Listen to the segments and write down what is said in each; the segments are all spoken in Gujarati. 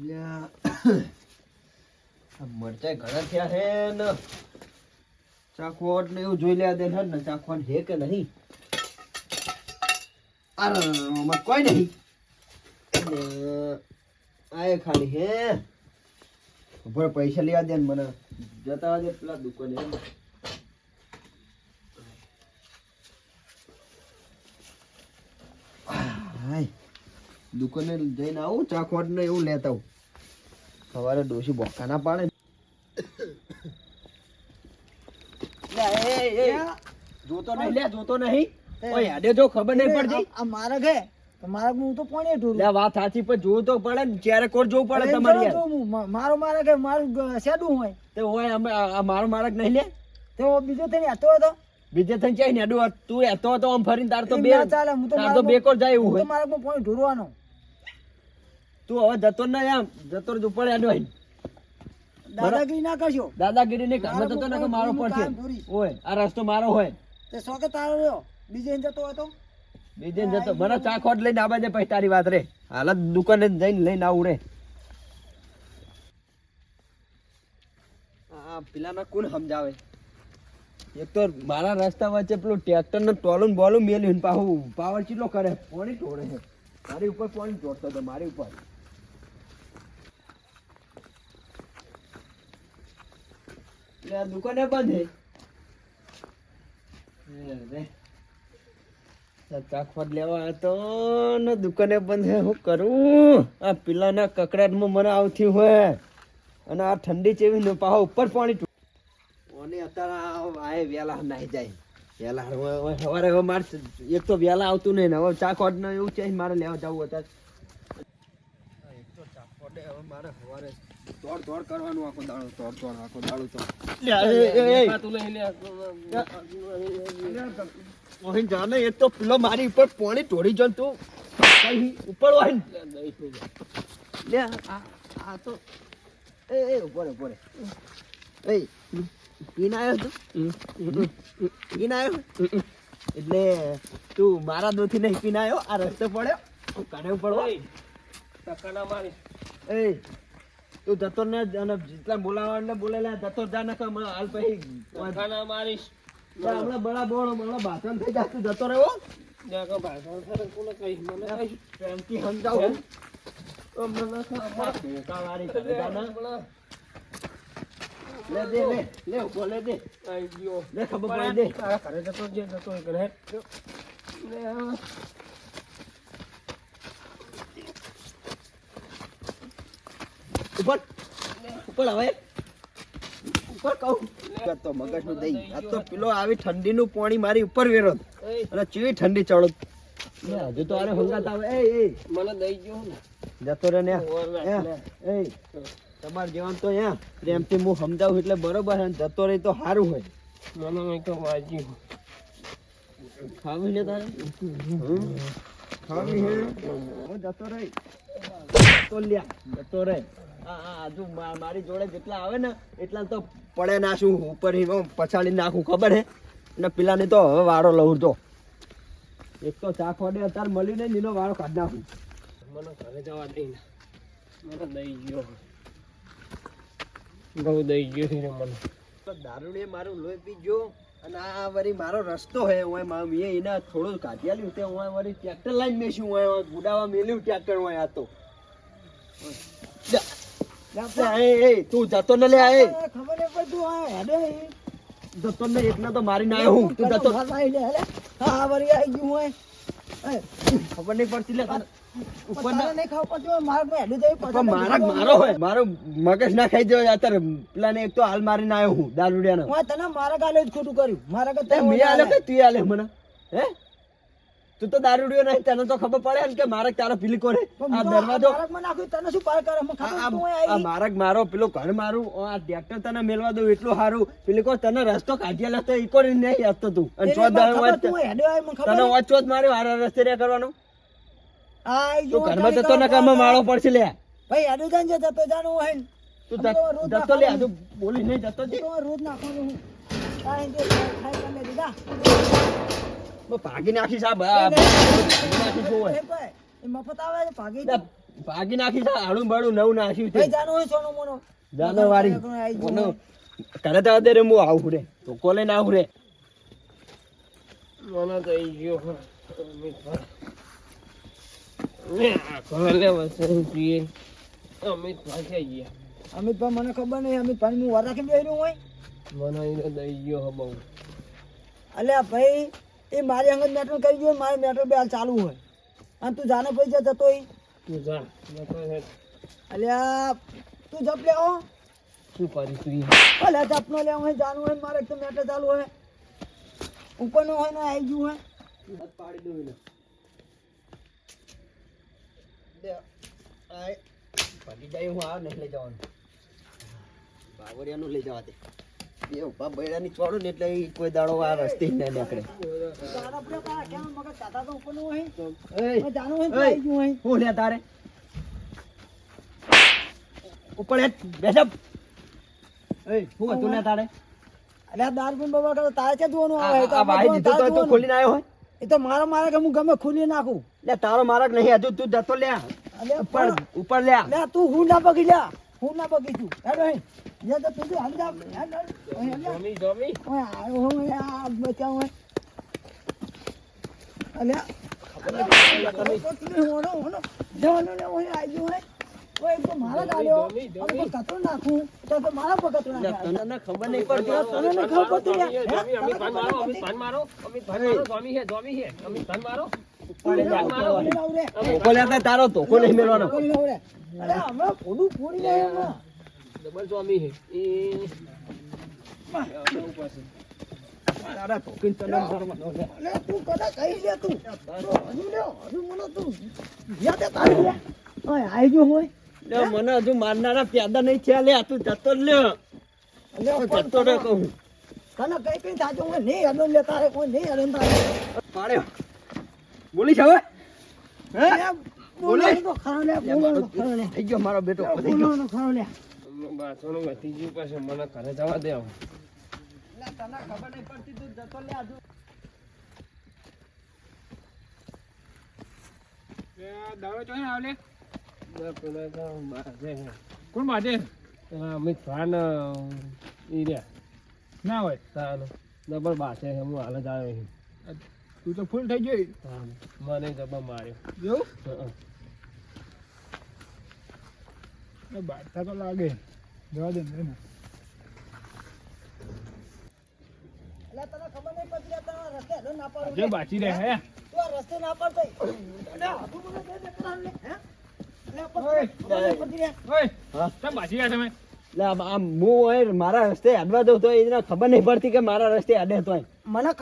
મરચાં ઘણા થયા હે ને. ચાખવટ ને એવું જોઈ લેવા દે ને ચાખવટ છે કે નહીં? અરે કોઈ નહીં. ને આ એ ખાલી હે ઉપર પૈસા લેવા દે ને મને. જતા દુકાને હે ને. હાય દુકાને જઈને આવું ચાખવટ ને એવું લેતા આવું. સવારે ડોશી બોકા ના પાડે. જોતો નહીં લે જોતો નહીં. ઓય યાદે જો ખબર નહીં પડતી. આ મારા ઘે. મારા હું તો પોણી ઢોરું. લે વાત સાચી પણ જોવું તો પડે ને ક્યારે કોર જોવું પડે તમારી મારો મારા ઘે મારું શેડું હોય. તે હોય અમે આ આ મારો મારક નહીં લે. તો બીજો તેને હતો હતો. બીજે થઈ જાય ને તું એતો હતો આમ ફરીને તાર તો બે ચાલે હું તો તાર તો બેકોર જાય એવું તો હોય. મારા પોણી ઢોરવાનો. તું હવે જતો ના આમ. જતો જ ઉપર એનો દાદાગીરી ના કરશો? દાદાગીરી નહીં કામે તો ને મારો પડશે. ઓય આ રસ્તો મારો હોય. તે શોકે તારો રહ્યો. બીજે જતો હતો બીજે જતો. મને ચા ખોટ લઈને આવે છે પછી તારી વાત રે. હાલ દુકાને જઈને લઈને આવું રે. આ પેલાના કોણ સમજાવે. એક તો મારા રસ્તા વચ્ચે પેલું ટ્રેક્ટર ને ટોલું બોલું મેલ્યું ને પાવર ચીલો કરે? પોણી તોડે છે. મારી ઉપર પોણી તોડતો હતો મારી ઉપર એટલે આ દુકાને બંધ હે. દુકાને બંધ હે કરું? આ પેલાના કકડાટમાં મને આવતી હોય. અને આ ઠંડી ચેવી ને પાહો ઉપર પાણી ઓને અત્યારે આય વેલા નાહી જાય. વેલા સવારે હવે મારે એક તો વેલા આવતું નહીં ને હવે ચાકોડ ને એવું છે મારે લેવા જવું અત્યારે. એક તો ચાકોડે હવે મારે સવારે દોડ દોડ કરવાનું આખો દાડો દોડ દોડ આખો દાડો તો. લે, એ, એ, એ, એ. મોહિન જાને એ તો પેલો મારી ઉપર પોણી ઢોળી જો તું. કઈ ઉપર હોય લે આ આ તો. એ એ ઉપર ઉપર. એ પીન આવ્યો તું પીન આવ્યો એટલે તું મારા દોથી નહીં પીન આવ્યો આ રસ્તે પડ્યો. કાઢે પડવો એ તું જતો ને અને જેટલા બોલાવા એટલે બોલેલા જતો જા ને કમ હાલ પછી ખાના મારીશ. હમણાં બડા બોળ હમણાં ભાષણ થઈ જાય તું જતો રહ્યો ખબર. પડે દે લે લે ઊભો લે દે લે ખબર પડે દે ઉપર ઉપર હવે. ઉપર કહું. તો મગજનું દઈ આ તો પેલો આવી ઠંડીનું પાણી મારી ઉપર વેરો. અને ચીવી ઠંડી ચડો. હજુ તો આને હંગાત આવે. એ એ મને દઈ ગયો ને. જતો રે ને એ, તમારે જેવાન તો અહીંયા પ્રેમથી હું સમજાવું એટલે બરોબર અને જતો રહી તો સારું હોય. મને મેં તો વાંચ્યું ખાવી લે તારે? ખાવી હે હું જતો રહી. તો લ્યા જતો રહે. આ આ મારી જોડે જેટલા આવે ને એટલા તો પડે નાખું ઉપર પછાડી નાખું ખબર હે? અને પેલાને તો હવે વાળો લઉં તો એક તો ચા ખોડે અત્યારે મળી ને નીનો વાળો કાઢ નાખું. મને ઘરે જવા દઈ મને દઈ ગયો. બહુ દઈ ગયો છે મને. તો મારું લોહી પી ગયો અને આ વળી મારો રસ્તો હે હું મારું મેં એના થોડું કાઢી આલ્યું તે હું વળી ટ્રેક્ટર લાઈન મેશું હું ગુડાવા મેલ્યું ટ્રેક્ટર હું આ તો. તું જતો ન લે એ. ખબર નહીં પડતું આ હેડે. જતો ને એકના તો મારી ના હું. તું જતો. હા વળી આવી ગયું હોય. ખબર નહીં પડતી લે ઉપર ના નહીં ખાવું પડતું હોય, હેડું જઈ મારા મારો હોય મારો મગજ ના ખાઈ દેવો અત્યારે પેલા ને એક તો હાલ મારીને આવ્યો હું દારૂડિયાનો. હું તને મારા ગાલે જ ખોટું કર્યું. મારા તે મેં આલે કે તું આલે મને? હે? તું તો દારૂડિયો નહીં તને તો ખબર પડે ને કે મારક તારો પીલી કોરે આ દરવાજો નાખ્યું તને શું પાર કરે? આ- આ મારક મારો પેલો ઘર મારું. આ ટ્રેક્ટર તને મેલવા દઉં એટલું સારું. પેલી કો તને રસ્તો કાઢી લે તો ઈકો નહીં આપતો તું. અને ચોથ તને ઓચ ચોથ માર્યો હારા રસ્તે રે કરવાનો? આ જો તું ઘરમાં જતો ને કામ માળો પડશે લે. ભાઈ હેડું જાય જતો જાનું હોય. તું જતો લે નાખવાનું. બોલી નહીં જતો. રોજ નાખવાનું હું. દીધા ભાગી નાખી સાહેબ મફત આવે છે ભાગી ભાગી નાખી છે હાડું બાડું નવું નાખ્યું છે. જાનો હોય સોનો મોનો. ઓનો તો અત્યારે હું આવું રે. તો કોલે ના આવું રે. મને અમિતભાઈ થઈ ગયા અમિતભાઈ મને ખબર નહીં અમિતભાઈ હું વાર રાખીને બેહી રહ્યો હોય? મને દઈ ગયો બહુ. અલ્યા ભાઈ એ મારી અંગત મેટર કરી જોઈએ મારે મેટર બે ચાલુ હોય. અને તું જાને પૈસા જતો. અલ્યા તું જપ લે શું કરીશ તું અલ્યા જપનો લે હોય જાનું હોય મારે તો મેટર ચાલુ હોય. ઉપરનો હોય ને આવી ગયું હોય. પાડી દઉં એને. દે, ભાગી જાય હું આ નહીં લઈ જવાનું. બાવળિયાનું લઈ જવા દે. એ ઊભા બૈરાની ચોડું ને એટલે કોઈ દાડો આ રસ્તે જ નીકળે. તારા પેલા તારા કેમ મગજ તાતા તો ઉપરનો હોય એય, હવે જાનું હોય તો એય. આવી ગયું હોય હું લે તારે. ઉપર બેસપ એય હું હતું લે તારે? અલ્યા દાર પીને બાબા કરે તારે ક્યાં જોવાનું આવે? આ ભાઈ દીધો તો તારે ખોલીને આવ્યો હોય. એ તો મારો મારે કે હું ગમે ખુલી નાખું. લે તારો મારક નહીં હજુ તું જતો લે ઉપર ઉપર લે લે તું હું ના પગી લે હું ના તું હેડો હે. યે તો તું હાલ જા. જમી જમી. ઓય આયો હું આ બચાવ હોય અલ્યા તો તમે હોનો હોનો જવાનો ને ઓય ગયો હોય ઓય તો મારા જમી. અને કચરો નાખું? તો તો મારા પર કતરો નાખે. તને ખબર નહીં પડતી. તને નહીં ખબર પડતી લે. જમી, હે? જમી, અમિતભાઈ મારો તને અમિતભાઈ મારો. મારો. જોમી હે જોમી હે મારો જા, પડતી? મારો. ધોકો લેતા તારો ધોકો નહીં મેળવાનો? લે. ડબલ હે એ તારા ધોકીને તું કહી લે તું. હજુ લે હજુ મને તું. યાદ તારી ઓય આઈ ગયો હોય. લે, મને હજુ મારનારા પ્યાદા નહીં છે લે તું જતો લે અલ્યા જતો રે કહું તને કઈ કઈ થાજો હું નહીં હડો લે તારે કોઈ નહીં હડો પાડ્યો. બોલી છે હવે? હે? બોલે તો ખરો લે લે, બોલવાનું તો ખરો લે. થઈ ગયો મારો બેટો. પતી ગયો ખરો લે. બાથરૂમ વધી ગયું પાસે મને ઘરે જવા દે હવે. તને ખબર નહીં પડતી તું જતો લે પેલા તો બાજે. હે. કોણ બાજે? પેલા ફાન ને ઈ રહ્યા. ના હોય. તારો. ડબલ બાસે હું હાલ જ આવ્યો છું. તું તો ફૂલ થઈ ગઈ મને ડબલ માર્યો જેવું બાટતા તો લાગે જવા દે ને અલ્યા તને ખબર નહીં પડતી લે તારા રસ્તે હડો ના પાડું જે લે. બાચી રહે હે રસ્તે ના પાડતો અલ્યા હજુ મને દે દે કરાવ લે હે અલ્યા ઓય. પડતી લે, પડતી લે. ઓય હા? કેમ બાચી ગયા તમે લે આમ આમ હું મારા રસ્તે અડવા દઉં તો એ ખબર નહીં પડતી કે મારા રસ્તે અડે તોય મને ખબર નથી એટલે હા? પાણી નો મ્યું તે ના કે ભાઈ. તું મને નો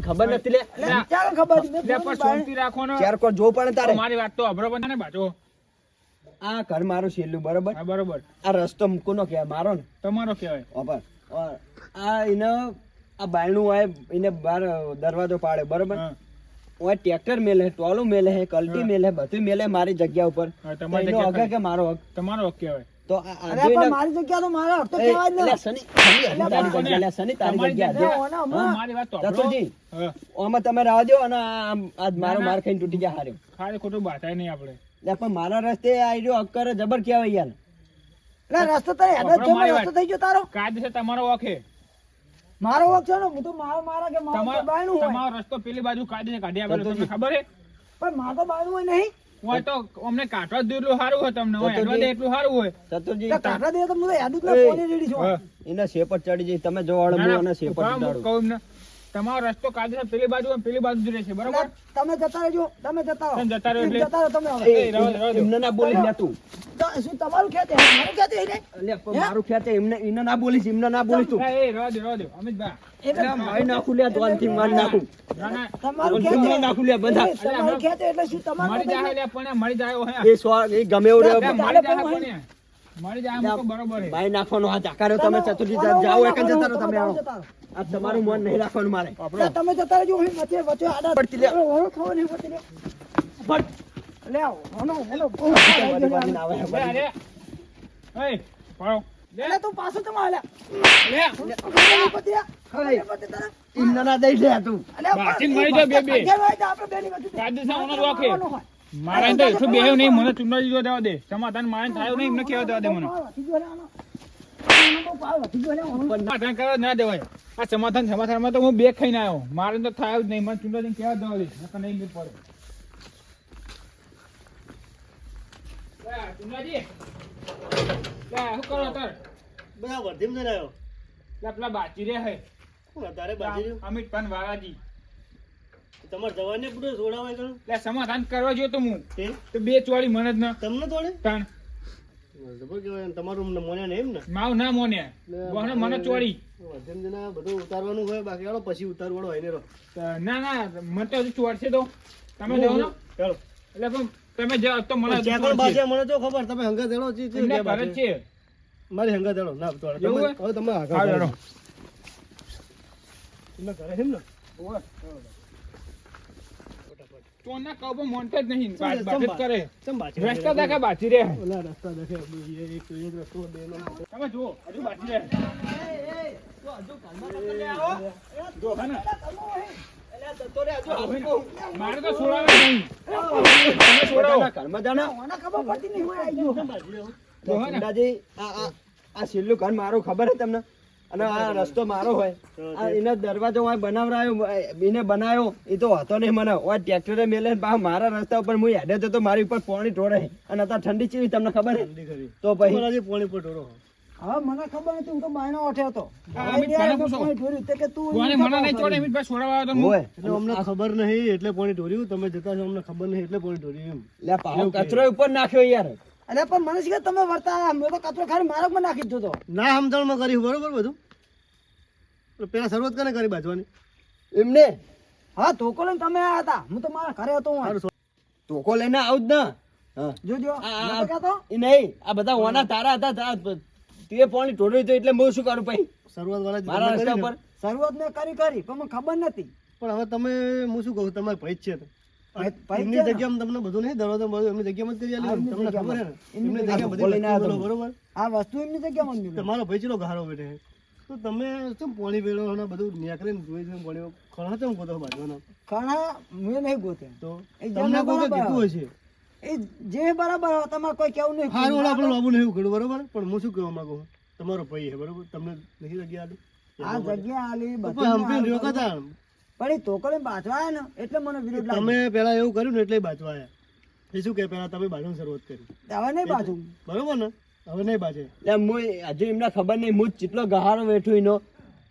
ખબર નથી લે? એટલે ચાલો ખબર હતી. મેં લે ફોન પણ બાય- શાંતિ રાખો ને ચાર કોણ જોવું પડે તારે? મારી વાત તો અભરો પણ ને બાચો આ ઘર મારું છેલ્લું બરોબર? બરોબર. આ રસ્તો મૂકુનો કે મારો ને. તમારો કહેવાય. આ એને આ બાયણું હોય એને બાર દરવાજો પાડે બરોબર. ઓય ટ્રેક્ટર મેલે ટોલું મેલે હે કલ્ટી હા. મેલે બધું મેલે મારી જગ્યા ઉપર. તમારી કે મારો હક? તમારો હક કહેવાય. તો આ અરે આજે પણ એને- મારી જગ્યા તો મારા હક તો કહેવાય જ ને. તારી જગ્યા તારી જગ્યા વાત તો તમે રાહ દો અને આજ મારો માર ખાઈને તૂટી ગયા હાર્યો ખાલી ખોટું બાચાય નહીં આપણે. લે પણ મારા રસ્તે આવી અક્કર જબર કહેવાય યાર. એટલે રસ્તો તારે હેડો જ છે, રસ્તો થઈ ગયો તારો. કાયદેસર તમારો હક મારો વખ છે ને હું તો મારો મારા કે મારો તો તમારો બાયણું તમારો રસ્તો પેલી બાજુ કાઢીને કાઢી આપેલો તમને ખબર હે પણ મારો બાજુ બાયણું હોય નહીં. હોય તો અમને સારું હોય તમને હોય એટલું સારું હોય. ચતુરજી તો દે તો હું તો જ ના રેડી છું. એના શેપર ચડી જઈ તમે જો ના, શેપર ચડાડો. કહું. તમારો રસ્તો કાઢીને પેલી બાજુ પેલી બાજુ જ રહેશે બરાબર તમે જતા રહેજો તમે જતા રહો જતા રહો એટલે? જતા રહો તમે હવે. એમને ના બોલી ને તું શું તમારું ખેત? મારું ખેત હે એટલે મારું છે એમને એને ના બોલીશ એમને ના બોલીશ તું એ, રહો દે, રહો દે. અમિતભાઈ એટલે મારી નાખું લે ધોનથી માર નાખું તમારું ખેત. મારી નાખું લે બધા તમારું ખેત એટલે શું તમારું મળી જાય લે, પણ મળી જાય હે. એ સો એ ગમે એવું લે, રહ્યો જાય પણ મારી નાખવાનો હાથ આકાર્યો તમે ચતુર્થી જાઓ એક જતા રહો તમે આવો આ તમારું મન નહીં રાખવાનું મારે તમે જતા રહેજો હું વચ્ચે વચ્ચે આડા પડતી લે. ઓલો વળો ખાવો નહીં પડતી લે. પણ લે આવે લે, લે. એ, પાડો. લે, તું પાછો તમે આલ્યા. લે. પડતી લે. ખાઈ. એમને ના દઈ દે તું અલ્યા, બાચીને મરી જાઓ બે બે. ઘેર હોય તો આપણે બેની વચ્ચે કાયદેસર ઓનર રાખે. કરવાનું હોય. મારા તો એટલું બેહ્યો નહીં મને ચુંડાજી જો દેવા દે. સમાધાન મારે થાય નહીં એમને કેવા દેવા દે મને. પાવ વધી ગયો લે આનો. આનો બહુ પાવ વધી ગયો લે આનો. સમાધાન કરવા ના દેવાય. આ સમાધાન સમાધાનમાં તો હું બે ખાઈને આવ્યો. મારે તો થાય જ નહીં મને ચુંડાજી કેવા દેવા દે. નકર નહીં મેળ પડે. લે, શું કરો તાર બધા વર્ધીમ જઈને આવ્યો પેલા બાચી રે હે. શું બાજી અમિત પાન વાળાજી તમારે જવાને પૂરું છોડાવાય કરું લે સમાધાન કરવા જો તો હું? તો બે ચોળી મને જ ના તમને તોડે તાણ. તમારું મોને નહીં એમ ને? માવ ના મોને. ચોળી. બધું ઉતારવાનું હોય બાકી હાલો પછી ઉતારવાળો હોય ને રહો ના ના મને તો હજુ તો. તમે જાઓ ને. ચાલો. એટલે પણ તમે જાઓ તો મને ચેકોણ બાજે મને તો ખબર તમે હંગા દેડો બાજે. છે. મારી હંગા દેડો ના તમે હવે તમે આગળ તમે ઘરે છે ને ચોરના કઉ મોનતે જ નહીં. બાત બાત કરે. રસ્તા દેખા બાચી રે ઓલા રસ્તા દેખે એક એક રસ્તો બે તમે જુઓ હજુ બાચી રે જો હે ને? મારે તો છોડાવે નહીં. છોડાવો. ઘરમાં જાના? ખબર પડતી નહીં હોય આઈ ગયો. જો હે ને? ચુંડાજી આ આ આ છેલ્લું ઘર મારું ખબર હે તમને? અને આ રસ્તો મારો હોય. આ એનો દરવાજો હોય બનાવરાયો એને બનાવ્યો એ તો હતો નહીં મને. ઓય ટ્રેક્ટરે મેલે ને મારા રસ્તા ઉપર હું હેડે તો મારી ઉપર પાણી ઢોળે. અને અત્યારે ઠંડી ચીવી તમને ખબર તો પછી પોણી પર ઢોળો. હા મને ખબર નથી હું તો બાયનો ઓઠે હતો. કે તું મને નહીં ચોડે એમ ભાઈ તો એટલે અમને ખબર નહીં એટલે પોણી ઢોર્યું તમે જતા છો અમને ખબર નહીં એટલે પોણી ઢોર્યું એમ. લે કચરો ઉપર નાખ્યો યાર. અરે પણ મને શીખે તમે વર્તા મેં તો કચરો ખાલી મારો પણ નાખી દીધો. ના ના સમજણમાં કર્યું બરોબર બધું? પેલા શરૂઆત કરે કરી બાજવાની? એમને? હા ધોકો લઈને તમે આયા હતા. હું તો મારા ઘરે હતો હું. ધોકો લઈને આવું જ ના. જોજો? એ નહીં આ બધા ઓના તારા હતા તા- તે પણ હતું એટલે હું શું કરું પછી? શરૂઆત વાળા મારા રસ્તા ને, શરૂઆત મેં કરી કરી પણ મને ખબર નથી. પણ હવે તમે હું શું કહું તમારે ભય છે એમની જગ્યામાં તમને બધું નહીં દરવાજો બધું એમની જગ્યામાં જ કરી આલી તમને ખબર. હે ને? એમની જગ્યા બધી બરોબર? આ વસ્તુ એમની જગ્યામાં. તમારો ભય ચેલો ગારો બેઠે છે. તો તમે શું પોણી વેળો અને બધું નીકળીને જોઈ જોઈને પોણી ખણા ચમ ગોતો બાજવાના ખણા મેં નહીં ગોતે. તો તમને કોઈ કીધું હશે? એ જે બરાબર તમારે કોઈ કેવું નહીં. હારું ઓલા આપણે લાવવું નહીં ઉઘડું બરોબર? પણ હું શું કહેવા માંગુ? તમારો ભાઈ છે બરાબર? તમને નહીં જગ્યા આલી? આ જગ્યા આલી બધી હંપીને રહ્યો કતા પણ એ તોકડે બાજવા આવ્યા ને એટલે મને વિરોધ લાગ્યો તમે પેલા એવું કર્યું ને એટલે બાજવા એ શું કે પેલા તમે બાજવાની શરૂઆત કરી. હવે નહીં બાજુ બરોબર ને? હવે નહીં બાજે. એટલે હું હજુ એમને ખબર નહીં હું જેટલો ગહારો બેઠો એનો.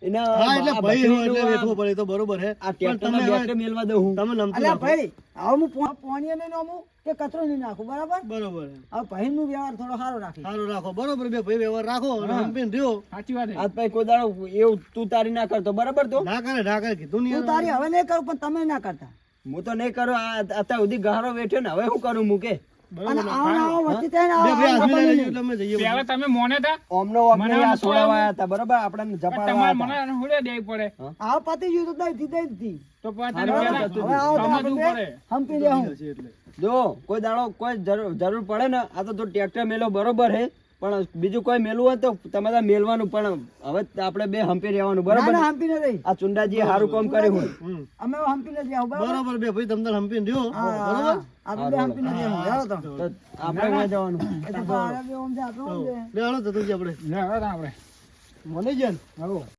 એના હા એટલે આ હોય એટલે આ- પડે તો બરોબર હે. પણ તમે મેલવા દઉં હું. તમે નમતું અલ્યા ભાઈ હવે હું પોણીએ નહીં નમું કે કચરો નહીં નાખું બરાબર? બરોબર હે. હવે ભાઈનું વ્યવહાર થોડો સારો રાખી. સારો રાખો. બરોબર બે ભાઈ વ્યવહાર રાખો અને હંપીને રહ્યો. સાચી વાત આજ પછી કોઈ દાડો એવું તું તારી ના કરતો બરાબર તો? ના કરે ના કરે કીધું નહીં તું તારી હવે નહીં કરું પણ તમે ના કરતા. હું તો નહીં કરું આ અત્યાર સુધી ગહારો બેઠ્યો ને હવે શું કરું મૂકે? જો કોઈ દાડો કોઈ જરૂર જરૂર પડે ને આ તો તું ટ્રેક્ટર મેલો બરોબર હે. પણ બીજું કોઈ મેલવું હોય તો તમારે મેલવાનું પણ હવે આપણે બે હંપી રહેવાનું બરાબર? ના હંપી ને આ ચુંડાજીએ સારું કામ કર્યું. હોય અમે હંપી ને જાવ બરાબર? બરોબર બે ભાઈ તમને હંપીને રહ્યો. બરાબર? આપણે હંપી ને જાવ તો તો આપણે ક્યાં જવાનું? એટલે આપણે બે હાલો જતું આપણે. લે આપણે. મને જન આવો.